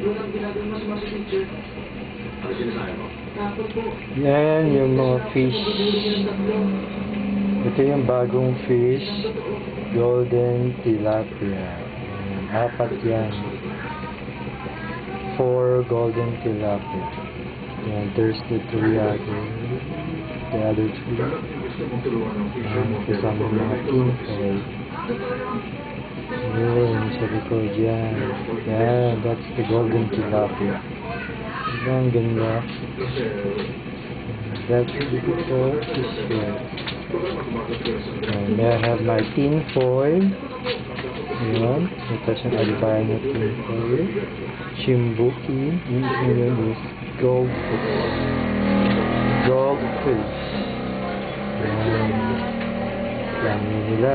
Doon ang ginagawa mas mas picture. Ano sinasabi mo? Tapos po. Yan, yung eh, mga fish. Ito yung bagong fish. Golden tilapia. Ayan, apat yan. Four golden tilapia. And there's the three other. Ano? The other three. Ayan, kasama mga pinfoil. Ayan. record, yeah. Yeah, that's the golden tilapia. Ang ganda. That's the fish here. And I have my tin foil. Ayan. Ito siyang albino tin foil. Shimbuki. And yun is goldfish. Goldfish. Ayan. Dami nila